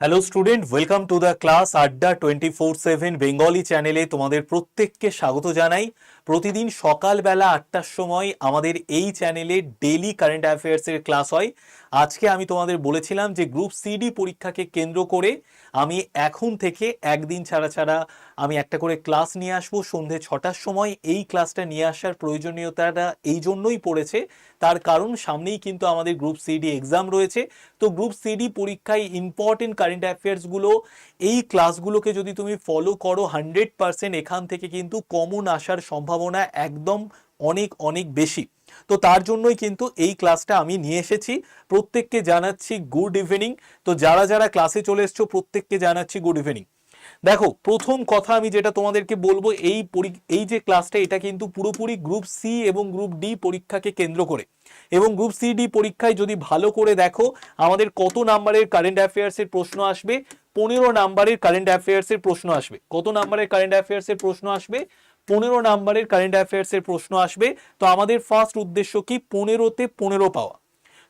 Hello student welcome to the class Adda twenty four seven Bengali চ্যানেলে তোমাদের প্রত্যেককে স্বাগত জানাই। প্রতিদিন সকালবেলা আটটার সময় আমাদের এই চ্যানেলে ডেলি কারেন্ট অ্যাফেয়ার্সের ক্লাস হয়। আজকে আমি তোমাদের বলেছিলাম যে গ্রুপ সিডি পরীক্ষাকে কেন্দ্র করে আমি এখন থেকে একদিন ছাড়া ছাড়া আমি একটা করে ক্লাস নিয়ে আসব। সন্ধে ছটার সময় এই ক্লাসটা নিয়ে আসার প্রয়োজনীয়তাটা এই জন্যই পড়েছে। তার কারণ সামনেই কিন্তু আমাদের গ্রুপ সিডি এক্সাম রয়েছে। তো গ্রুপ সিডি পরীক্ষায় ইম্পর্টেন্ট কারেন্ট অ্যাফেয়ার্সগুলো এই ক্লাসগুলোকে যদি তুমি ফলো করো হান্ড্রেড পারসেন্ট এখান থেকে কিন্তু কমন আসার সম্ভাবনা একদম অনেক অনেক বেশি। তো তার জন্যই কিন্তু এই ক্লাসটা আমি নিয়ে এসেছি। প্রত্যেককে জানাচ্ছি গুড ইভিনিং তো যারা যারা ক্লাসে চলে এসছো, প্রত্যেককে জানাচ্ছি গুড ইভিনিং দেখো, প্রথম কথা আমি যেটা তোমাদেরকে বলব, এই এই যে ক্লাসটা এটা কিন্তু পুরোপুরি গ্রুপ সি এবং গ্রুপ ডি পরীক্ষাকে কেন্দ্র করে। এবং গ্রুপ সি ডি পরীক্ষায় যদি ভালো করে দেখো, আমাদের কত নাম্বারের কারেন্ট অ্যাফেয়ার্সের প্রশ্ন আসবে? পনেরো নাম্বারের কারেন্ট অ্যাফেয়ার্সের প্রশ্ন আসবে। কত নাম্বারের কারেন্ট অ্যাফেয়ার্সের প্রশ্ন আসবে? পনেরো নাম্বারের কারেন্ট অ্যাফেয়ার্সের প্রশ্ন আসবে। তো আমাদের ফার্স্ট উদ্দেশ্য কি? পনেরোতে পনেরো পাওয়া।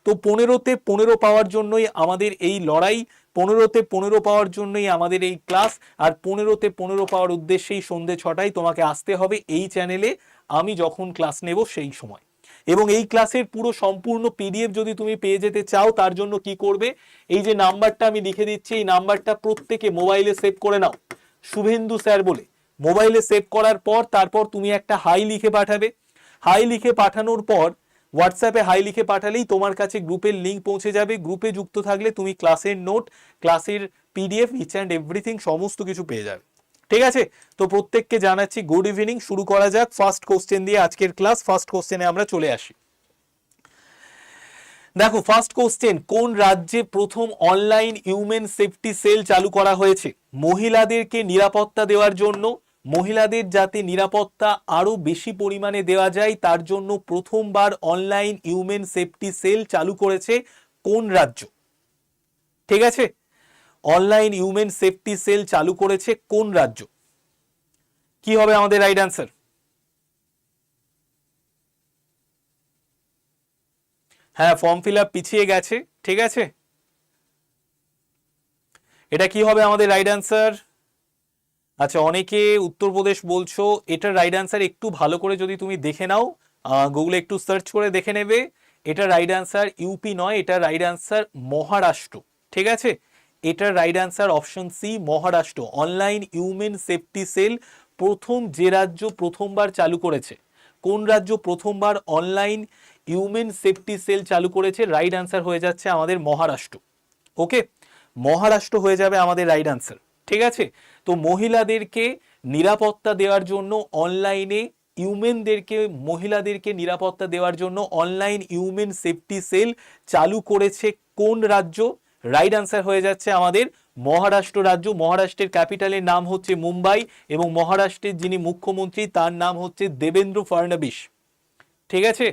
তো পনেরোতে পনেরো পাওয়ার জন্যই আমাদের এই লড়াই পনেরোতে পনেরো পাওয়ার জন্যই আমাদের এই ক্লাস, আর পনেরোতে পনেরো পাওয়ার উদ্দেশ্যেই সন্ধে ছটায় তোমাকে আসতে হবে এই চ্যানেলে আমি যখন ক্লাস নেব সেই সময়। এবং এই ক্লাসের পুরো সম্পূর্ণ পিডিএফ যদি তুমি পেয়ে যেতে চাও, তার জন্য কি করবে? এই যে নাম্বারটা আমি লিখে দিচ্ছি, এই নাম্বারটা প্রত্যেকে মোবাইলে সেভ করে নাও। শুভেন্দু স্যার বলে। মোবাইলে সেভ করার পর, তারপর তুমি একটা হাই লিখে পাঠাবে। হাই লিখে পাঠানোর পর হোয়াটসঅ্যাপে হাই লিখে পাঠালেই তোমার কাছে গ্রুপের লিঙ্ক পৌঁছে যাবে। গ্রুপে যুক্ত থাকলে তুমি ক্লাসের নোট ক্লাসের পিডিএফ ইচ অ্যান্ড এভরিথিং সমস্ত কিছু পেয়ে যাবে। ঠিক আছে? তো প্রত্যেককে জানাচ্ছি গুড ইভিনিং শুরু করা যাক। ফার্স্ট কোশ্চেন দিয়ে আজকের ক্লাস ফার্স্ট কোশ্চেনে আমরা চলে আসি। দেখো ফার্স্ট কোশ্চেন কোন রাজ্যে প্রথম অনলাইন হিউম্যান সেফটি সেল চালু করা হয়েছে? মহিলাদেরকে নিরাপত্তা দেওয়ার জন্য মহিলাদের যাতে নিরাপত্তা আরও বেশি পরিমাণে দেওয়া যায়, তার জন্য প্রথমবার অনলাইন হিউম্যান সেফটি সেল চালু করেছে কোন রাজ্য? ঠিক আছে? অনলাইন হিউম্যান সেফটি সেল চালু করেছে কোন রাজ্য? কি হবে আমাদের রাইট অ্যান্সার? হ্যাঁ ফর্ম ফিল পিছিয়ে গেছে, ঠিক আছে? এটা কি হবে আমাদের রাইট অ্যান্সার? আচ্ছা অনেকে উত্তরপ্রদেশ বলছো, এটার রাইট অ্যান্সার একটু ভালো করে যদি তুমি দেখে নাও গুগলে একটু সার্চ করে দেখে নেবে এটা রাইট অ্যান্সার ইউপি নয় এটা রাইট অ্যান্সার মহারাষ্ট্র, ঠিক আছে? এটার right answer option C Maharashtra. Online human safety cell প্রথম যে রাজ্য প্রথমবার চালু করেছে, কোন রাজ্য প্রথমবার অনলাইন হিউম্যান সেফটি সেল চালু করেছে রাইট অ্যান্সার হয়ে যাচ্ছে আমাদের মহারাষ্ট্র ওকে মহারাষ্ট্র হয়ে যাবে আমাদের রাইট অ্যান্সার ঠিক আছে? তো মহিলাদেরকে নিরাপত্তা দেওয়ার জন্য অনলাইনে ইউমেনদেরকে মহিলাদেরকে নিরাপত্তা দেওয়ার জন্য অনলাইন ইউমেন সেফটি সেল চালু করেছে কোন রাজ্য? রাইট অ্যান্সার হয়ে যাচ্ছে আমাদের মহারাষ্ট্র রাজ্য। মহারাষ্ট্রের ক্যাপিটালের নাম হচ্ছে মুম্বাই এবং মহারাষ্ট্রের যিনি মুখ্যমন্ত্রী তার নাম হচ্ছে দেবেন্দ্র ফাড়নবিস ঠিক আছে?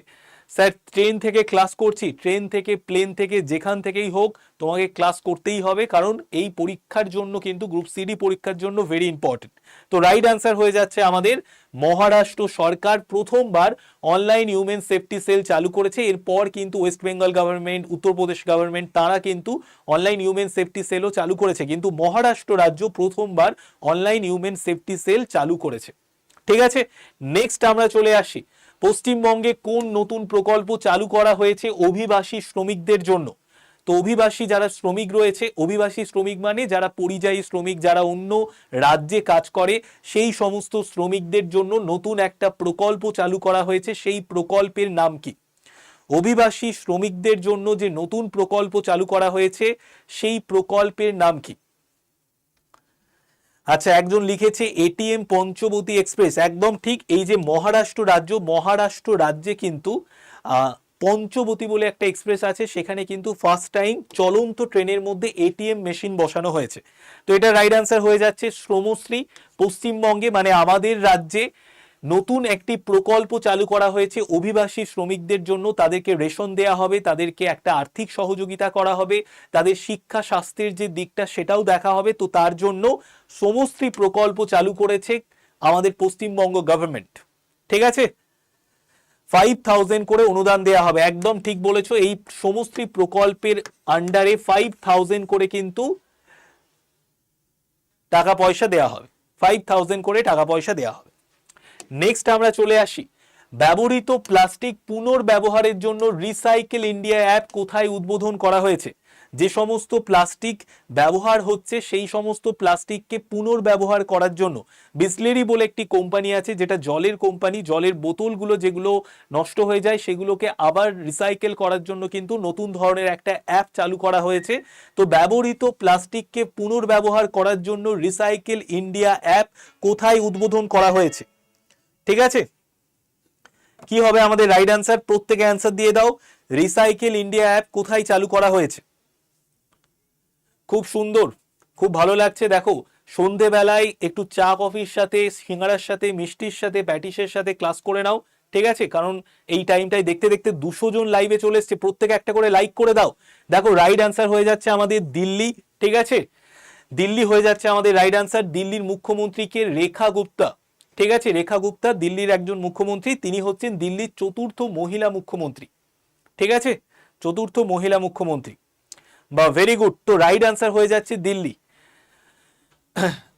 স্যার, ট্রেন থেকে ক্লাস করছি। ট্রেন থেকে, প্লেন থেকে, যেখান থেকেই হোক, তোমাকে ক্লাস করতেই হবে, কারণ এই পরীক্ষার জন্য কিন্তু গ্রুপ সিডি পরীক্ষার জন্য ভেরি ইম্পর্টেন্ট তো রাইট অ্যান্সার হয়ে যাচ্ছে আমাদের, মহারাষ্ট্র সরকার প্রথমবার অনলাইন হিউম্যান সেফটি সেল চালু করেছে। এরপর কিন্তু West Bengal government Uttar Pradesh government তারা কিন্তু অনলাইন হিউম্যান সেফটি সেলও চালু করেছে। কিন্তু মহারাষ্ট্র রাজ্য প্রথমবার অনলাইন হিউম্যান সেফটি সেল চালু করেছে। ঠিক আছে? নেক্সট আমরা চলে আসি। পশ্চিমবঙ্গে কোন নতুন প্রকল্প চালু করা হয়েছে অভিবাসী শ্রমিকদের জন্য? তো অভিবাসী যারা শ্রমিক রয়েছে, অভিবাসী শ্রমিক মানে যারা পরিযায়ী শ্রমিক, যারা অন্য রাজ্যে কাজ করে, সেই সমস্ত শ্রমিকদের জন্য নতুন একটা প্রকল্প চালু করা হয়েছে, সেই প্রকল্পের নাম কি? অভিবাসী শ্রমিকদের জন্য যে নতুন প্রকল্প চালু করা হয়েছে, সেই প্রকল্পের নাম কি? আচ্ছা একজন লিখেছে এটিএম পঞ্চবতী এক্সপ্রেস। একদম ঠিক এই যে মহারাষ্ট্র রাজ্য, মহারাষ্ট্র রাজ্যে কিন্তু পঞ্চবতী বলে একটা এক্সপ্রেস আছে, সেখানে কিন্তু ফার্স্ট টাইম চলন্ত ট্রেনের মধ্যে এটিএম মেশিন বসানো হয়েছে। তো এটা রাইট আনসার হয়ে যাচ্ছে শ্রমশ্রী, পশ্চিমবঙ্গে মানে আমাদের রাজ্যে নতুন একটি প্রকল্প চালু করা হয়েছে। অভিবাসী শ্রমিকদের জন্য তাদেরকে রেশন দেয়া হবে, তাদেরকে একটা আর্থিক সহযোগিতা করা হবে, তাদের শিক্ষা, স্বাস্থ্যের যে দিকটা সেটাও দেখা হবে। তো তার জন্য সমস্ত প্রকল্প চালু করেছে আমাদের পশ্চিমবঙ্গ গভর্নমেন্ট ঠিক আছে? ফাইভ থাউজেন্ড করে অনুদান দেওয়া হবে। একদম ঠিক বলেছ, এই সমস্ত প্রকল্পের আন্ডারে ফাইভ থাউজেন্ড করে কিন্তু টাকা পয়সা দেওয়া হবে। ফাইভ থাউজেন্ড করে টাকা পয়সা দেওয়া হবে। নেক্সট আমরা চলে আসি। ব্যবহৃত প্লাস্টিক পুনর্ব্যবহারের জন্য রিসাইকেল ইন্ডিয়া অ্যাপ কোথায় উদ্বোধন করা হয়েছে? যে সমস্ত প্লাস্টিক ব্যবহার হচ্ছে, সেই সমস্ত প্লাস্টিককে পুনর্ব্যবহার করার জন্য। বিসলেরি বলে একটি কোম্পানি আছে, যেটা জলের কোম্পানি, জলের বোতলগুলো যেগুলো নষ্ট হয়ে যায়, সেগুলোকে আবার রিসাইকেল করার জন্য কিন্তু নতুন ধরনের একটা অ্যাপ চালু করা হয়েছে। তো ব্যবহৃত প্লাস্টিককে পুনর্ব্যবহার করার জন্য রিসাইকেল ইন্ডিয়া অ্যাপ কোথায় উদ্বোধন করা হয়েছে? ঠিক আছে? কি হবে আমাদের রাইট অ্যান্সার প্রত্যেকে অ্যান্সার দিয়ে দাও। রিসাইকেল ইন্ডিয়া অ্যাপ কোথায় চালু করা হয়েছে? খুব সুন্দর, খুব ভালো লাগছে। দেখো, সন্ধেবেলায় একটু চা কফির সাথে, সিঙ্গারার সাথে, মিষ্টির সাথে, প্যাটিসের সাথে ক্লাস করে নাও, ঠিক আছে? কারণ এই টাইমটাই দেখতে দেখতে দুশো জন লাইভে চলে এসছে। প্রত্যেকে একটা করে লাইক করে দাও। দেখো রাইট অ্যান্সার হয়ে যাচ্ছে আমাদের দিল্লি, ঠিক আছে? দিল্লি হয়ে যাচ্ছে আমাদের রাইট অ্যান্সার দিল্লির মুখ্যমন্ত্রীকে রেখা গুপ্তা। ঠিক আছে, রেখা গুপ্তা দিল্লির একজন মুখ্যমন্ত্রী, তিনি হচ্ছেন দিল্লির চতুর্থ মহিলা মুখ্যমন্ত্রী। ঠিক আছে? চতুর্থ মহিলা মুখ্যমন্ত্রী। বা ভেরি গুড তো রাইট আনসার হয়ে যাচ্ছে দিল্লি।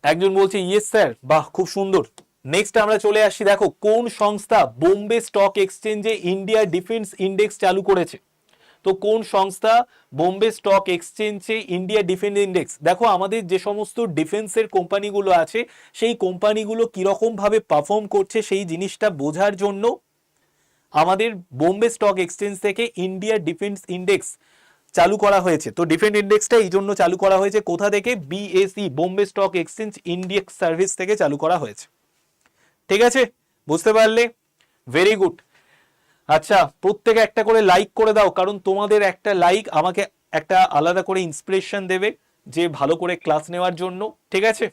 একজন বলছে ইয়েস স্যার বাহ, খুব সুন্দর। নেক্সট আমরা চলে আসছি দেখো, কোন সংস্থা বোম্বে স্টক এক্সচেঞ্জে ইন্ডিয়া ডিফেন্স ইন্ডেক্স চালু করেছে? তো কোন সংস্থা? বোম্বে স্টক এক্সচেঞ্জে ইন্ডিয়া ডিফেন্স ইন্ডেক্স। দেখো, আমাদের যে সমস্ত ডিফেন্সের কোম্পানিগুলো আছে, সেই কোম্পানিগুলো কীরকম ভাবে পারফর্ম করছে সেই জিনিসটা বোঝার জন্য আমাদের বোম্বে স্টক এক্সচেঞ্জ থেকে ইন্ডিয়া ডিফেন্স ইন্ডেক্স চালু করা হয়েছে। তো ডিফেন্স ইন্ডেক্সটা এই জন্য চালু করা হয়েছে, কোথা থেকে? BSE, Bombay stock exchange index service থেকে চালু করা হয়েছে। ঠিক আছে? বুঝতে পারলে? Very good. আচ্ছা প্রত্যেকে একটা করে লাইক করে দাও, কারণ তোমাদের একটা লাইক আমাকে একটা আলাদা করে ইন্সপিরেশন দেবে যে ভালো করে ক্লাস নেওয়ার জন্য, ঠিক আছে?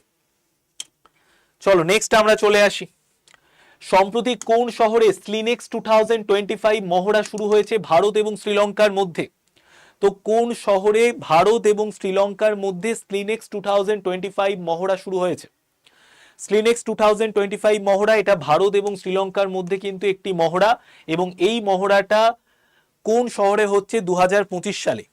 চলো নেক্সট আমরা চলে আসি। সম্প্রতি কোন শহরে SLINEX two thousand twenty five মহড়া শুরু হয়েছে ভারত এবং শ্রীলঙ্কার মধ্যে? তো কোন শহরে ভারত এবং শ্রীলঙ্কার মধ্যে SLINEX two thousand twenty five মহড়া শুরু হয়েছে? SLINEX two thousand twenty five মহড়া, এটা ভারত এবং শ্রীলঙ্কার মধ্যে কিন্তু একটি মহড়া এবং এই মহড়াটা কোন শহরে হচ্ছে দু হাজার পঁচিশ সালে?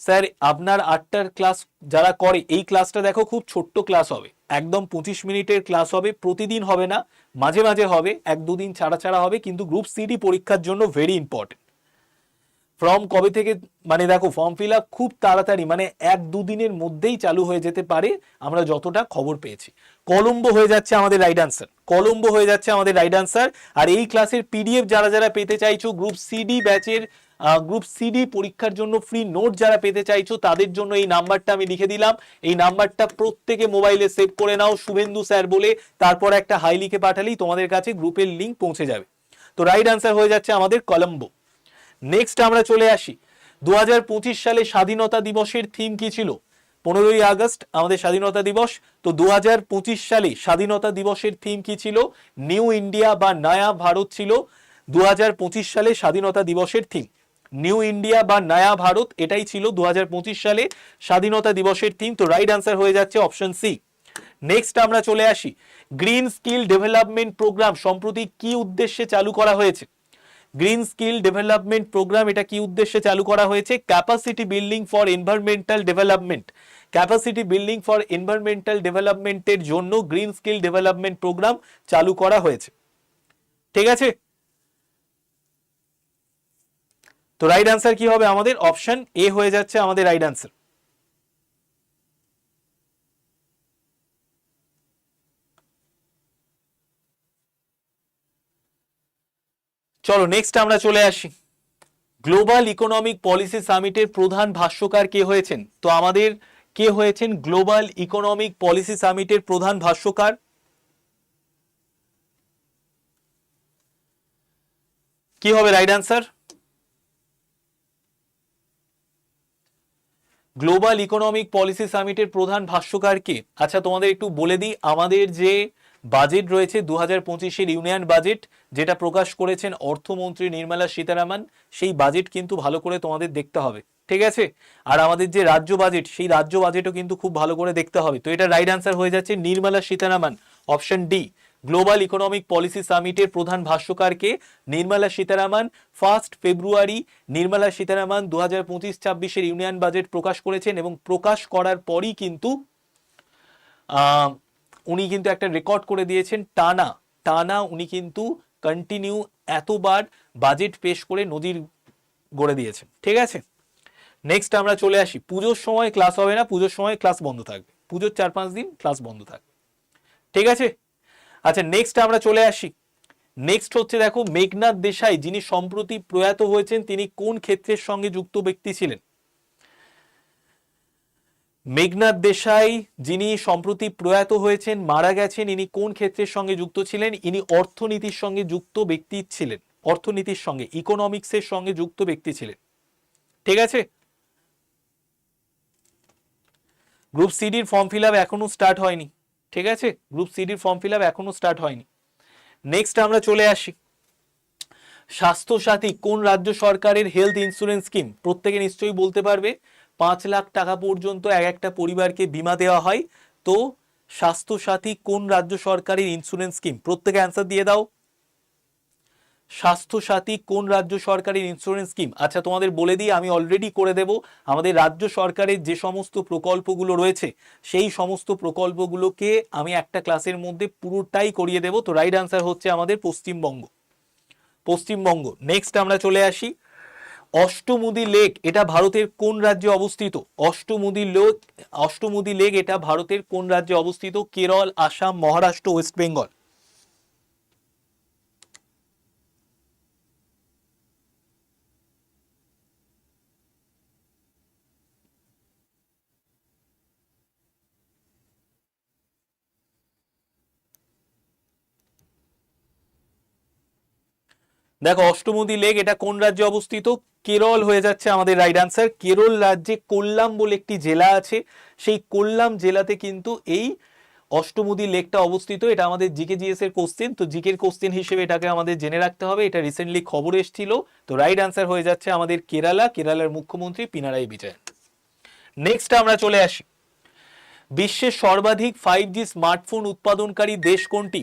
স্যার, আপনার আটটার ক্লাস যারা করে, এই ক্লাসটা দেখো খুব ছোট্ট ক্লাস হবে। একদম পঁচিশ মিনিটের ক্লাস হবে, প্রতিদিন হবে না, মাঝে মাঝে হবে, এক দুদিন ছাড়া ছাড়া হবে, কিন্তু গ্রুপ সিডি পরীক্ষার জন্য ভেরি ইম্পর্টেন্ট ফর্ম কবে থেকে মানে দেখো ফর্ম ফিল আপ খুব তাড়াতাড়ি মানে এক দুদিনের মধ্যেই চালু হয়ে যেতে পারে, আমরা যতটা খবর পেয়েছি। কলম্বো হয়ে যাচ্ছে আমাদের রাইট আনসার কলম্বো হয়ে যাচ্ছে আমাদের রাইট আনসার আর এই ক্লাসের পিডিএফ যারা যারা পেতে চাইছো গ্রুপ সিডি ব্যাচের গ্রুপ সিডি পরীক্ষার জন্য ফ্রি নোট যারা পেতে চাইছো, তাদের জন্য এই নাম্বারটা আমি লিখে দিলাম। এই নাম্বারটা প্রত্যেকে মোবাইলে সেভ করে নাও, শুভেন্দু স্যার বলে, তারপর একটা হাই লিখে পাঠালেই তোমাদের কাছে গ্রুপের লিঙ্ক পৌঁছে যাবে। তো রাইট আনসার হয়ে যাচ্ছে আমাদের কলম্বো। নেক্সট আমরা চলে আসি। দু হাজার পঁচিশ সালে স্বাধীনতা দিবসের থিম কি ছিল? পনেরোই আগস্ট আমাদের স্বাধীনতা দিবস। তো দু হাজার পঁচিশ সালে স্বাধীনতা দিবসের থিম কি ছিল? নিউ ইন্ডিয়া বা নয়া ভারত ছিল। দু হাজার পঁচিশ সালে স্বাধীনতা দিবসের থিম নিউ ইন্ডিয়া বা নয়া ভারত এটাই ছিল দু হাজার পঁচিশ সালে স্বাধীনতা দিবসের থিম তো রাইট আনসার হয়ে যাচ্ছে অপশন সি নেক্সট আমরা চলে আসি। গ্রিন স্কিল ডেভেলপমেন্ট প্রোগ্রাম সম্প্রতি কি উদ্দেশ্যে চালু করা হয়েছে? গ্রিন স্কিল ডেভেলপমেন্ট প্রোগ্রাম, এটা কি উদ্দেশ্যে চালু করা হয়েছে? Capacity building for environmental development capacity building for environmental ডেভেলপমেন্টের জন্য গ্রিন স্কিল ডেভেলপমেন্ট প্রোগ্রাম চালু করা হয়েছে। ঠিক আছে? তো রাইট আনসার কি হবে আমাদের? অপশন এ হয়ে যাচ্ছে আমাদের রাইট আনসার চলো নেক্সট আমরা চলে আসি। গ্লোবাল ইকোনমিক পলিসি সামিটের প্রধান ভাষ্যকার কে হয়েছেন? তো আমাদের কে হয়েছেন? গ্লোবাল ইকোনমিক পলিসি সামিটের প্রধান ভাষ্যকার। কি হবে right answer global economic policy সামিটের প্রধান ভাষ্যকার কে? আচ্ছা তোমাদের একটু বলে দিই, আমাদের যে বাজেট রয়েছে দু হাজার পঁচিশের ইউনিয়ন বাজেট যেটা প্রকাশ করেছেন অর্থমন্ত্রী নির্মলা সীতারামন। সেই বাজেট কিন্তু ভালো করে তোমাদের দেখতে হবে ঠিক আছে? আর আমাদের যে রাজ্য বাজেট সেই রাজ্য বাজেটও কিন্তু খুব ভালো করে দেখতে হবে। তো এটা রাইট আনসার হয়ে যাচ্ছে Nirmala Sitharaman option D global economic policy সামিটের প্রধান ভাষ্যকারকে নির্মলা সীতারামন ফার্স্ট ফেব্রুয়ারি নির্মলা সীতারামন দু হাজার পঁচিশ ছাব্বিশের ইউনিয়ন বাজেট প্রকাশ করেছেন এবং প্রকাশ করার পরই কিন্তু আহ, উনি কিন্তু একটা রেকর্ড করে দিয়েছেন, টানা টানা উনি কিন্তু কন্টিনিউ এতবার বাজেট পেশ করে নদীর গড়ে দিয়েছেন, ঠিক আছে? নেক্সট আমরা চলে আসি, পুজোর সময় ক্লাস হবে না, পুজোর সময় ক্লাস বন্ধ থাকবে, পুজোর চার পাঁচ দিন ক্লাস বন্ধ থাকবে, ঠিক আছে? আচ্ছা নেক্সট আমরা চলে আসি নেক্সট হচ্ছে দেখো মেঘনাথ দেশাই যিনি সম্প্রতি প্রয়াত হয়েছেন, তিনি কোন ক্ষেত্রের সঙ্গে যুক্ত ব্যক্তি ছিলেন? মেঘনাথ দেশাই, যিনি সম্প্রতি প্রয়াত হয়েছেন, মারা গেছেন, ইনি কোন ক্ষেত্রের সঙ্গে যুক্ত ছিলেন? ইনি অর্থনীতির সঙ্গে যুক্ত ব্যক্তি ছিলেন। অর্থনীতির সঙ্গে, ইকোনমিক্সের সঙ্গে যুক্ত ব্যক্তি ছিলেন। ঠিক আছে? গ্রুপ সিডির ফর্ম ফিল আপ এখনও স্টার্ট হয়নি। ঠিক আছে? গ্রুপ সিডির ফর্ম ফিল আপ এখনও স্টার্ট হয়নি। নেক্সট আমরা চলে আসি। স্বাস্থ্যসাথী, কোন রাজ্য সরকারের হেলথ ইন্স্যুরেন্স স্কিম? প্রত্যেকে নিশ্চয়ই বলতে পারবে। পাঁচ লাখ টাকা পর্যন্ত এক একটা পরিবারকে বীমা দেওয়া হয়। তো স্বাস্থ্যসাথী কোন রাজ্য সরকারের ইন্স্যুরেন্স স্কিম প্রত্যেকে অ্যান্সার দিয়ে দাও। স্বাস্থ্যসাথী কোন রাজ্য সরকারের ইন্স্যুরেন্স স্কিম আচ্ছা তোমাদের বলে দিই, আমি অলরেডি করে দেব। আমাদের রাজ্য সরকারের যে সমস্ত প্রকল্পগুলো রয়েছে, সেই সমস্ত প্রকল্পগুলোকে আমি একটা ক্লাসের মধ্যে পুরোটাই করিয়ে দেব। তো রাইট আনসার হচ্ছে আমাদের পশ্চিমবঙ্গ। পশ্চিমবঙ্গ। নেক্সট আমরা চলে আসি। অষ্টমুদি লেক, এটা ভারতের কোন রাজ্যে অবস্থিত? অষ্টমুদী লেক অষ্টমুদী লেক, এটা ভারতের কোন রাজ্যে অবস্থিত? Kerala, Assam, Maharashtra, West Bengal. দেখো, অষ্টমুদি লেক, এটা কোন রাজ্যে অবস্থিত? কেরল হয়ে যাচ্ছে আমাদের রাইট আনসার কেরল রাজ্যে কোল্লাম বলে একটি জেলা আছে। সেই কোল্লাম জেলাতে কিন্তু এই অষ্টমুদি লেকটা অবস্থিত। এটা আমাদের জিকে জিএস এর কোশ্চেন তো জিকের কোশ্চেন হিসেবে এটাকে আমাদের জেনে রাখতে হবে। এটা রিসেন্টলি খবর এসেছিল। তো রাইট আনসার হয়ে যাচ্ছে আমাদের কেরালা। কেরালার মুখ্যমন্ত্রী পিনারাই বিজয়ন। নেক্সট আমরা চলে আসি। বিশ্বের সর্বাধিক ফাইভ জি স্মার্টফোন উৎপাদনকারী দেশ কোনটি?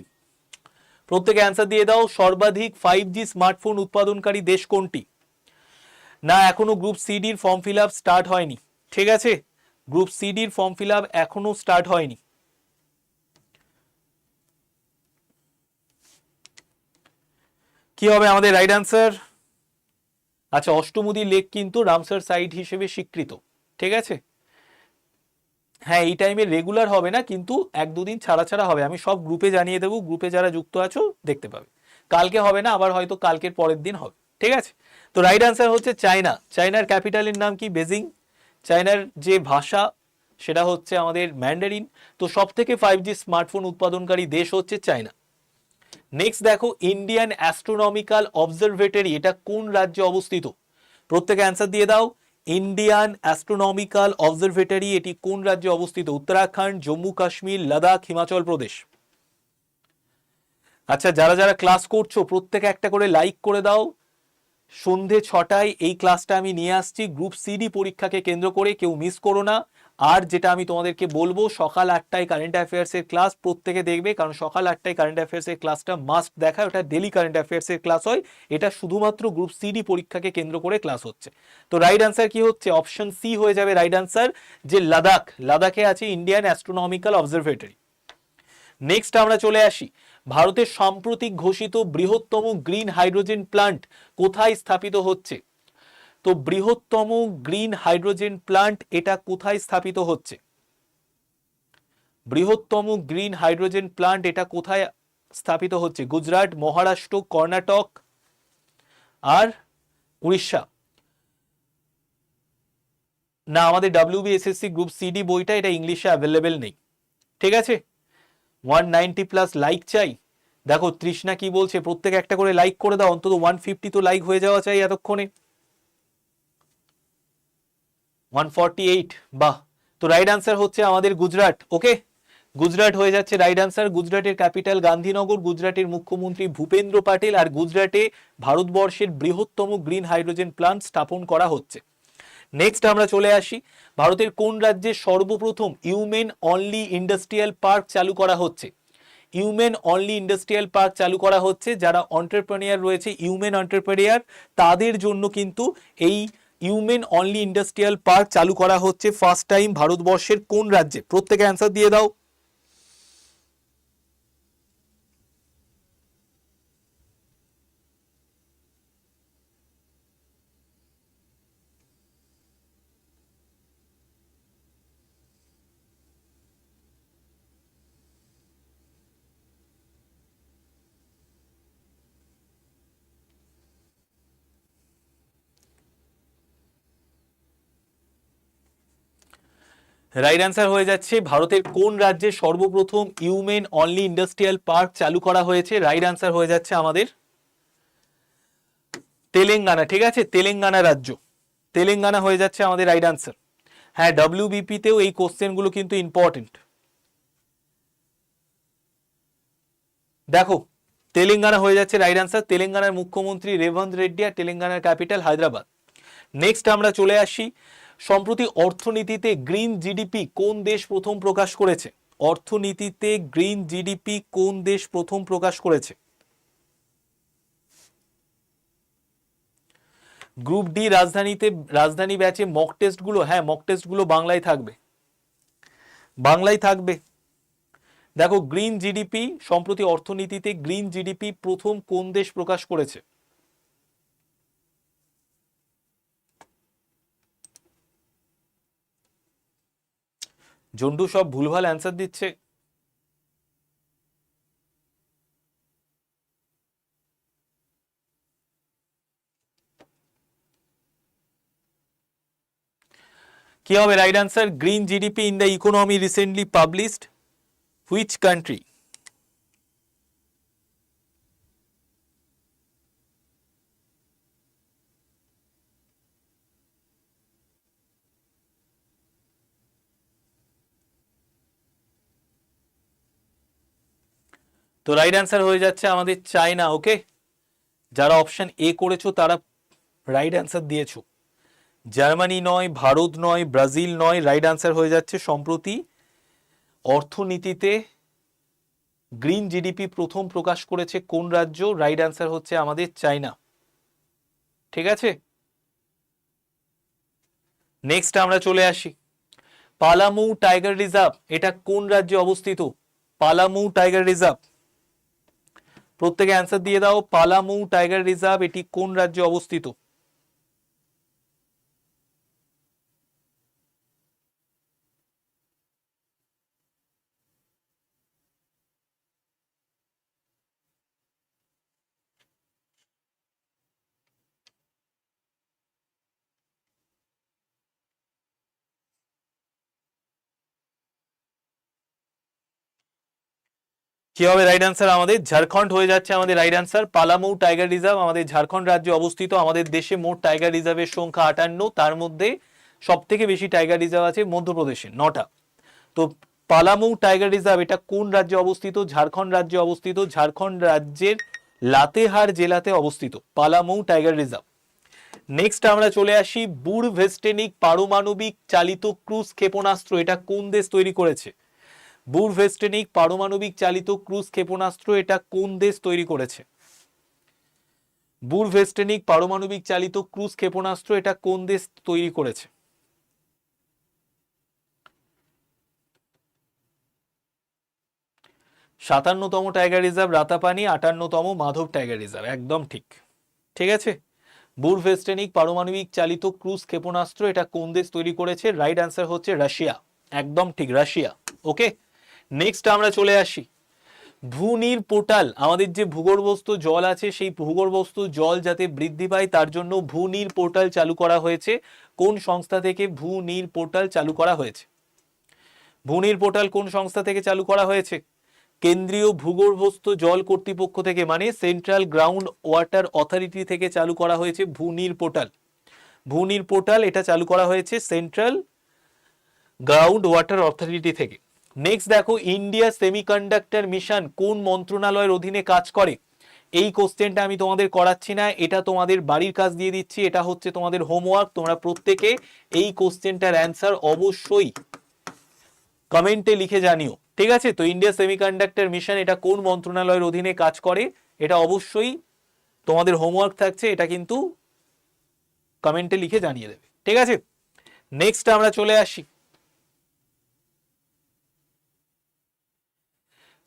প্রত্যেকে অ্যান্সার দিয়ে দাও, সর্বাধিক ফাইভ জি স্মার্টফোন উৎপাদনকারী দেশ কোনটি? না, এখনও গ্রুপ সিডির ফর্ম ফিল আপ স্টার্ট হয়নি। ঠিক আছে? গ্রুপ সিডির ফর্ম ফিল আপ এখনও স্টার্ট হয়নি। কি হবে আমাদের রাইট আনসার আচ্ছা অষ্টমুদি লেক কিন্তু রামসার সাইট হিসেবে স্বীকৃত। ঠিক আছে? হ্যাঁ এই টাইমে রেগুলার হবে না, কিন্তু এক দুদিন ছাড়া ছাড়া হবে। আমি সব গ্রুপে জানিয়ে দেবো গ্রুপে যারা যুক্ত আছো দেখতে পাবে। কালকে হবে না, আবার হয়তো কালকের পরের দিন হবে, ঠিক আছে? তো রাইট আনসার হচ্ছে চায়না। চায়নার ক্যাপিটালের নাম কি? বেজিং। চায়নার যে ভাষা, সেটা হচ্ছে আমাদের ম্যান্ডারিন তো সব থেকে ফাইভ জি স্মার্টফোন উৎপাদনকারী দেশ হচ্ছে চায়না। নেক্সট দেখো ইন্ডিয়ান অ্যাস্ট্রোনমিক্যাল অবজারভেটরি এটা কোন রাজ্যে অবস্থিত? প্রত্যেকে অ্যান্সার দিয়ে দাও। ইন্ডিয়ান অ্যাস্ট্রোনমিক্যাল অবজারভেটরি এটি কোন রাজ্যে অবস্থিত? উত্তরাখণ্ড, জম্মু, কাশ্মীর, লাদাখ, হিমাচল প্রদেশ। আচ্ছা যারা যারা ক্লাস করছ, প্রত্যেকে একটা করে লাইক করে দাও। সন্ধে ছটায় এই ক্লাসটা আমি নিয়ে আসছি। গ্রুপ সিডি পরীক্ষাকে কেন্দ্র করে কেউ মিস করো না। আর যেটা আমি তোমাদেরকে বলব, সকাল আটটায় কারেন্ট অ্যাফেয়ার্স এর ক্লাস প্রত্যেকে দেখবে, কারণ সকাল আটটায় কারেন্ট অ্যাফেয়ার্স এর ক্লাসটা মাস্ট দেখা ওটা ডেলি কারেন্ট অ্যাফেয়ার্স এর ক্লাস হয়। এটা শুধুমাত্র গ্রুপ সিডি পরীক্ষাকে কেন্দ্র করে ক্লাস হচ্ছে। তো রাইট আনসার কি হচ্ছে? অপশন সি হয়ে যাবে রাইট আনসার যে লাদাখ। লাদাখে আছে ইন্ডিয়ান অ্যাস্ট্রোনমিক্যাল অবজারভেটরি নেক্সট আমরা চলে আসি। ভারতের সাম্প্রতিক ঘোষিত বৃহত্তম গ্রিন হাইড্রোজেন প্লান্ট কোথায় স্থাপিত হচ্ছে? তো বৃহত্তম গ্রিন হাইড্রোজেন প্লান্ট এটা কোথায় স্থাপিত হচ্ছে? বৃহত্তম গ্রিন হাইড্রোজেন প্লান্ট এটা কোথায় স্থাপিত হচ্ছে? গুজরাট, মহারাষ্ট্র, কর্ণাটক আর উড়িষ্যা। না, আমাদের ডাব্লিউবিএসএসসি গ্রুপ সিডি বইটা এটা ইংলিশে অ্যাভেলেবেল নেই। ঠিক আছে? ওয়ান নাইনটি প্লাস লাইক চাই। দেখো, তৃষ্ণা কি বলছে? প্রত্যেকে একটা করে লাইক করে দাও। অন্তত ওয়ান ফিফটি তো লাইক হয়ে যাওয়া চাই এতক্ষণে। ওয়ান ফর্টি এইট বাহ। তো রাইট আনসার হচ্ছে আমাদের গুজরাট ওকে গুজরাট হয়ে যাচ্ছে রাইট আনসার গুজরাটের ক্যাপিটাল গান্ধীনগর, গুজরাটের মুখ্যমন্ত্রী ভূপেন্দ্র পাটেল, আর গুজরাটে ভারতবর্ষের বৃহত্তম গ্রিন হাইড্রোজেন প্লান্ট স্থাপন করা হচ্ছে। নেক্সট আমরা চলে আসি। ভারতের কোন রাজ্যে সর্বপ্রথম ইউমেন অনলি ইন্ডাস্ট্রিয়াল পার্ক চালু করা হচ্ছে? ইউমেন অনলি ইন্ডাস্ট্রিয়াল পার্ক চালু করা হচ্ছে। যারা অন্টারপ্রেনিয়ার রয়েছে ইউমেন অন্টারপ্রেনিয়ার তাদের জন্য কিন্তু এই ইউমেন অনলি ইন্ডাস্ট্রিয়াল পার্ক চালু করা হচ্ছে ফার্স্ট টাইম ভারতবর্ষের কোন রাজ্যে? প্রত্যেকে অ্যান্সার দিয়ে দাও। রাইট অ্যান্সার হয়ে যাচ্ছে, ভারতের কোন রাজ্যে সর্বপ্রথম ইউমেন অনলি ইন্ডাস্ট্রিয়াল পার্ক চালু করা হয়েছে? রাইট অ্যান্সার হয়ে যাচ্ছে আমাদের তেলেঙ্গানা, ঠিক আছে? তেলেঙ্গানা রাজ্য। তেলেঙ্গানা হয়ে যাচ্ছে আমাদের রাইট অ্যান্সার হ্যাঁ ডাব্লিউবিপিতেও এই কোশ্চেনগুলো কিন্তু ইম্পর্টেন্ট দেখো, তেলেঙ্গানা হয়ে যাচ্ছে রাইট অ্যান্সার তেলেঙ্গানার মুখ্যমন্ত্রী রেভন্ত রেড্ডি আর তেলেঙ্গানার ক্যাপিটাল হায়দ্রাবাদ। নেক্সট আমরা চলে আসি সম্প্রতি অর্থনীতিতে গ্রিন জিডিপি কোন দেশ প্রথম প্রকাশ করেছে? অর্থনীতিতে গ্রিন জিডিপি কোন দেশ প্রথম প্রকাশ করেছে? গ্রুপ ডি রাজধানীতে, রাজধানী ব্যাচে মক টেস্টগুলো হ্যাঁ মক টেস্টগুলো বাংলায় থাকবে। বাংলায় থাকবে। দেখো, গ্রিন জিডিপি, সম্প্রতি অর্থনীতিতে গ্রিন জিডিপি প্রথম কোন দেশ প্রকাশ করেছে? জন্ডু সব ভুলভাল অ্যান্সার দিচ্ছে। কি হবে? Right answer green GDP in the economy recently published which country তো রাইট অ্যান্সার হয়ে যাচ্ছে আমাদের চায়না ওকে যারা অপশন এ করেছ, তারা রাইট অ্যান্সার দিয়েছ। জার্মানি নয়, ভারত নয় ব্রাজিল নয় রাইট অ্যান্সার হয়ে যাচ্ছে সম্প্রতি অর্থনীতিতে গ্রিন জিডিপি প্রথম প্রকাশ করেছে কোন রাজ্য? রাইট অ্যান্সার হচ্ছে আমাদের চায়না ঠিক আছে? নেক্সট আমরা চলে আসি। পালামু টাইগার রিজার্ভ এটা কোন রাজ্যে অবস্থিত? পালামু টাইগার রিজার্ভ প্রত্যেকে অ্যান্সার দিয়ে দাও পালামু টাইগার রিজার্ভ এটি কোন রাজ্যে অবস্থিত? কি হবে রাইট অ্যান্সার আমাদের ঝাড়খণ্ড হয়ে যাচ্ছে আমাদের right answer Palamau tiger reserve আমাদের ঝাড়খণ্ড রাজ্যে অবস্থিত। আমাদের দেশে মোট টাইগার রিজার্ভের সংখ্যা আটান্ন। তার মধ্যে সব থেকে বেশি টাইগার রিজার্ভ আছে মধ্যপ্রদেশে, নটা। তো পালামৌ টাইগার রিজার্ভ এটা কোন রাজ্যে অবস্থিত? ঝাড়খণ্ড রাজ্যে অবস্থিত। ঝাড়খণ্ড রাজ্যের লাতেহার জেলাতে অবস্থিত পালামৌ টাইগার রিজার্ভ নেক্সট আমরা চলে আসি বুড় ভেস্টেনিক পারমাণবিক চালিত ক্রুজ ক্ষেপণাস্ত্র। এটা কোন দেশ তৈরি করেছে? বুরভেস্টেনিক পারমাণবিক চালিত ক্রুজ ক্ষেপণাস্ত্র এটা কোন দেশ তৈরি করেছে? বুরভেস্টেনিক পারমাণবিক চালিত ক্রুজ ক্ষেপণাস্ত্র এটা কোন দেশ তৈরি করেছে? সাতান্নতম টাইগার রিজার্ভ, রাতাপানি, আটান্নতম মাধব টাইগার রিজার্ভ, একদম ঠিক। ঠিক আছে? বুরভেস্টেনিক পারমাণবিক চালিত ক্রুজ ক্ষেপণাস্ত্র এটা কোন দেশ তৈরি করেছে? রাইট অ্যান্সার হচ্ছে রাশিয়া। একদম ঠিক, রাশিয়া। ওকে? নেক্সট আমরা চলে আসি। ভূনির পোর্টাল, আমাদের যে ভূগর্ভস্থ জল আছে, সেই ভূগর্ভস্থ জল যাতে বৃদ্ধি পায়, তার জন্য ভূনির পোর্টাল চালু করা হয়েছে। কোন সংস্থা থেকে ভূনির পোর্টাল চালু করা হয়েছে? ভূনির পোর্টাল কোন সংস্থা থেকে চালু করা হয়েছে? কেন্দ্রীয় ভূগর্ভস্থ জল কর্তৃপক্ষ থেকে মানে সেন্ট্রাল গ্রাউন্ড ওয়াটার অথরিটি থেকে চালু করা হয়েছে ভূনির পোর্টাল। ভূনির পোর্টাল এটা চালু করা হয়েছে সেন্ট্রাল গ্রাউন্ড ওয়াটার অথরিটি থেকে। নেক্সট দেখো ইন্ডিয়া সেমিকন্ডাক্টর মিশন কোন মন্ত্রণালয়ের অধীনে কাজ করে? এই কোশ্চেনটা আমি তোমাদের করাচ্ছি না, এটা তোমাদের বাড়ির কাজ দিয়ে দিচ্ছি, এটা হচ্ছে তোমাদের হোমওয়ার্ক তোমরা প্রত্যেকে এই কোশ্চেনটার অ্যান্সার অবশ্যই কমেন্টে লিখে জানিও। ঠিক আছে? তো ইন্ডিয়া সেমিকন্ডাক্টর মিশন এটা কোন মন্ত্রণালয়ের অধীনে কাজ করে? এটা অবশ্যই তোমাদের হোমওয়ার্ক থাকছে, এটা কিন্তু কমেন্টে লিখে জানিয়ে দেবে। ঠিক আছে? নেক্সট আমরা চলে আসি।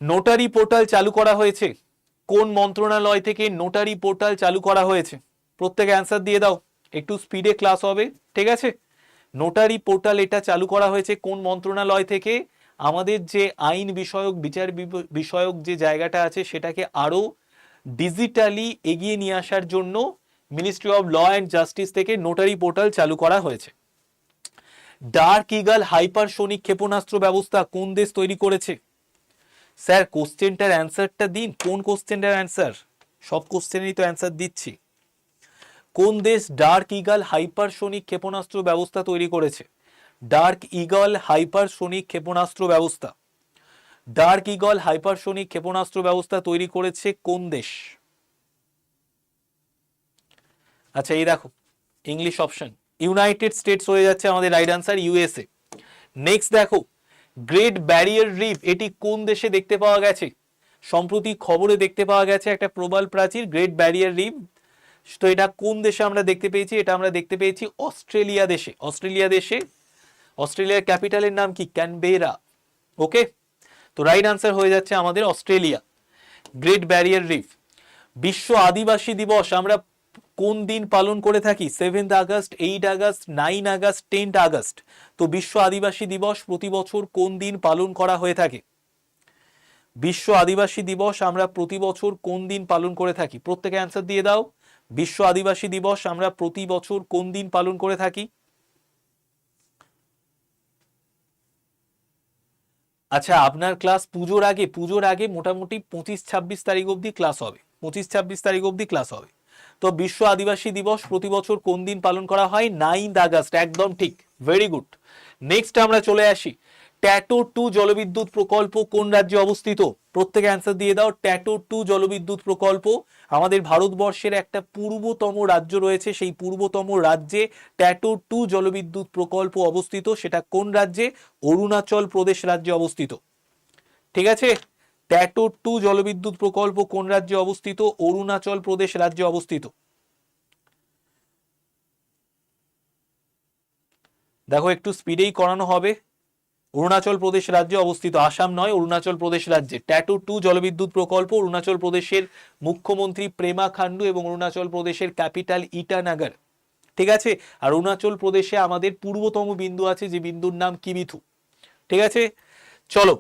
নোটারি পোর্টাল চালু করা হয়েছে। কোন মন্ত্রণালয় থেকে নোটারি পোর্টাল চালু করা হয়েছে? প্রত্যেকে অ্যান্সার দিয়ে দাও। একটু স্পিডে ক্লাস হবে, ঠিক আছে? নোটারি পোর্টাল এটা চালু করা হয়েছে কোন মন্ত্রণালয় থেকে? আমাদের যে আইন বিষয়ক, বিচার বিষয়ক যে জায়গাটা আছে, সেটাকে আরও ডিজিটালি এগিয়ে নিয়ে আসার জন্য ministry of law and justice থেকে নোটারি পোর্টাল চালু করা হয়েছে। ডার্ক ইগাল হাইপারসোনিক ক্ষেপণাস্ত্র ব্যবস্থা কোন দেশ তৈরি করেছে? স্যার, কোশ্চেনটার অ্যান্সারটা দিন। কোন কোশ্চেনটার অ্যান্সার? সব কোশ্চেনেরই তো অ্যান্সার দিচ্ছি। কোন দেশ ডার্ক ইগাল হাইপারসোনিক ক্ষেপণাস্ত্র ব্যবস্থা তৈরি করেছে? ডার্ক ইগল হাইপারসোনিক ক্ষেপণাস্ত্র ব্যবস্থা। ডার্ক ইগল হাইপারসোনিক ক্ষেপণাস্ত্র ব্যবস্থা তৈরি করেছে কোন দেশ? আচ্ছা এই দেখো, ইংলিশ অপশন। ইউনাইটেড স্টেটস হয়ে যাচ্ছে আমাদের রাইট আনসার ইউএসএ। নেক্সট দেখো গ্রেট ব্যারিয়ার রিফ এটি কোন দেশে দেখতে পাওয়া গেছে? সম্প্রতি খবরে দেখতে পাওয়া গেছে একটা প্রবাল প্রাচীর গ্রেট ব্যারিয়ার রিফ তো এটা কোন দেশে আমরা দেখতে পেয়েছি? এটা আমরা দেখতে পেয়েছি অস্ট্রেলিয়া দেশে। অস্ট্রেলিয়া দেশে? অস্ট্রেলিয়ার ক্যাপিটালের নাম কি? ক্যানবেরা ওকে তো রাইট আনসার হয়ে যাচ্ছে আমাদের অস্ট্রেলিয়া। গ্রেট ব্যারিয়ার রিফ বিশ্ব আদিবাসী দিবস, আমরা কোন দিন পালন করে থাকি? Seventh August eight August nine August tenth August. তো বিশ্ব আদিবাসী দিবস প্রতি বছর কোন দিন পালন করা হয়ে থাকে? বিশ্ব আদিবাসী দিবস আমরা প্রতি বছর কোন দিন পালন করে থাকি? প্রত্যেকে অ্যান্সার দিয়ে দাও। বিশ্ব আদিবাসী দিবস আমরা প্রতি বছর কোন দিন পালন করে থাকি? আচ্ছা আপনার ক্লাস পুজোর আগে পুজোর আগে মোটামুটি পঁচিশ ছাব্বিশ তারিখ অবধি ক্লাস হবে। পঁচিশ ছাব্বিশ তারিখ অবধি ক্লাস হবে। তো বিশ্ব আদিবাসী দিবস প্রতি বছর কোন দিন পালন করা হয়? Ninth August. একদম ঠিক। ভেরি গুড নেক্সট আমরা চলে আসি। ট্যাটো টু জলবিদ্যুৎ প্রকল্প কোন রাজ্যে অবস্থিত? প্রত্যেকে অ্যান্সার দিয়ে দাও। ট্যাটো টু জলবিদ্যুৎ প্রকল্প আমাদের ভারতবর্ষের একটা পূর্বতম রাজ্য রয়েছে। সেই পূর্বতম রাজ্যে ট্যাটো টু জলবিদ্যুৎ প্রকল্প অবস্থিত। সেটা কোন রাজ্যে? অরুণাচল প্রদেশ রাজ্যে অবস্থিত। ঠিক আছে? ট্যাটো টু জলবিদ্যুৎ প্রকল্প কোন রাজ্যে অবস্থিত? অরুণাচল প্রদেশ রাজ্যে অবস্থিত। দেখো, একটু স্পিডেই করানো হবে। অরুণাচল প্রদেশ রাজ্যে অবস্থিত। আসাম নয়, অরুণাচল প্রদেশ রাজ্যে। ট্যাটু টু জলবিদ্যুৎ প্রকল্প, অরুণাচল প্রদেশের মুখ্যমন্ত্রী প্রেমা খান্ডু এবং অরুণাচল প্রদেশের ক্যাপিটাল ইটানাগর। ঠিক আছে? আর অরুণাচল প্রদেশে আমাদের পূর্বতম বিন্দু আছে, যে বিন্দুর নাম কিবিথু। ঠিক আছে? চলো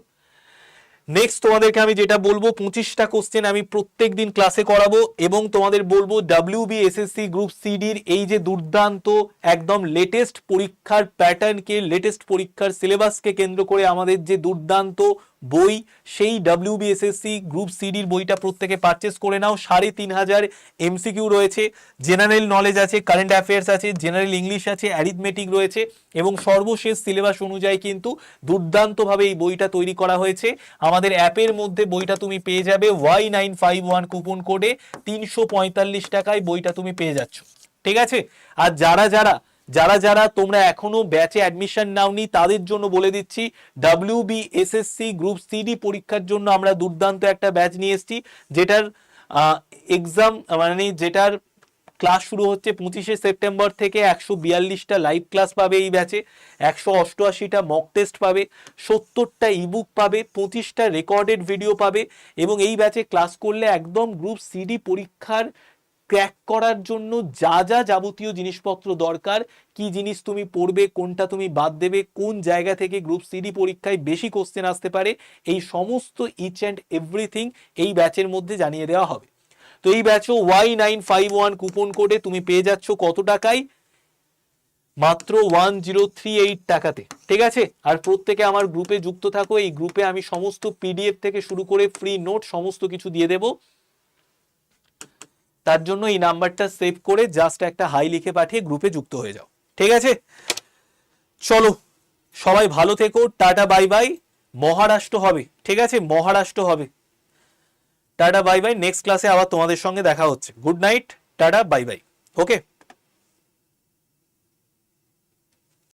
নেক্সট তোমাদেরকে আমি যেটা বলব, পঁচিশটা কোশ্চেন আমি প্রত্যেক দিন ক্লাসে করাবো এবং তোমাদের বলব ডাব্লিউ বি এসএসসি গ্রুপ সিডির এই যে দুর্দান্ত, একদম লেটেস্ট পরীক্ষার প্যাটার্নকে লেটেস্ট পরীক্ষার সিলেবাসকে কেন্দ্র করে আমাদের যে দুর্দান্ত বই, সেই ডাব্লিউ বি এসএসসি গ্রুপ সিডির বইটা প্রত্যেকে পারচেস করে নাও। সাড়ে তিন হাজার এমসিকিউ রয়েছে। জেনারেল নলেজ আছে কারেন্ট অ্যাফেয়ার্স আছে জেনারেল ইংলিশ আছে অ্যারিথমেটিক রয়েছে এবং সর্বশেষ সিলেবাস অনুযায়ী কিন্তু দুর্দান্তভাবে এই বইটা তৈরি করা হয়েছে। আমাদের অ্যাপের মধ্যে বইটা তুমি পেয়ে যাবে Y nine five one coupon কোডে তিনশো পঁয়তাল্লিশ টাকায় বইটা তুমি পেয়ে যাচ্ছ। ঠিক আছে? আর যারা যারা যারা যারা তোমরা এখনও ব্যাচে অ্যাডমিশন নাওনি, তাদের জন্য বলে দিচ্ছি W B SSC group CD পরীক্ষার জন্য আমরা দুর্দান্ত একটা ব্যাচ নিয়ে এসেছি, যেটার এক্সাম মানে যেটার ক্লাস শুরু হচ্ছে পঁচিশে সেপ্টেম্বর থেকে একশো বিয়াল্লিশটা লাইভ ক্লাস পাবে এই ব্যাচে একশো অষ্টআশিটা মক টেস্ট পাবে, সত্তরটা ইবুক পাবে, পঁচিশটা রেকর্ডেড ভিডিও পাবে, এবং এই ব্যাচে ক্লাস করলে একদম গ্রুপ সিডি পরীক্ষার ক্র্যাক করার জন্য যা যা যাবতীয় জিনিসপত্র দরকার, কি জিনিস তুমি পড়বে, কোনটা তুমি বাদ দেবে, কোন জায়গা থেকে গ্রুপ সিডি পরীক্ষায় বেশি কোশ্চেন আসতে পারে, এই সমস্ত ইচ অ্যান্ড এভরিথিং এই ব্যাচের মধ্যে জানিয়ে দেওয়া হবে। তো এই ব্যাচও Y nine five one coupon কোডে তুমি পেয়ে যাচ্ছ কত টাকায়? মাত্র ওয়ান জিরো থ্রি এইট টাকাতে, ঠিক আছে? আর প্রত্যেকে আমার গ্রুপে যুক্ত থাকো, এই গ্রুপে আমি সমস্ত পিডিএফ থেকে শুরু করে ফ্রি নোট সমস্ত কিছু দিয়ে দেবো। তার জন্য এই নাম্বারটা সেভ করে জাস্ট একটা হাই লিখে পাঠিয়ে গ্রুপে যুক্ত হয়ে যাও। ঠিক আছে? চলো, সবাই ভালো থেকো, টাটা বাই বাই মহারাষ্ট্র হবে, ঠিক আছে? মহারাষ্ট্র হবে। টাটা বাই বাই নেক্সট ক্লাসে আবার তোমাদের সঙ্গে দেখা হচ্ছে। Good night tata bye bye okay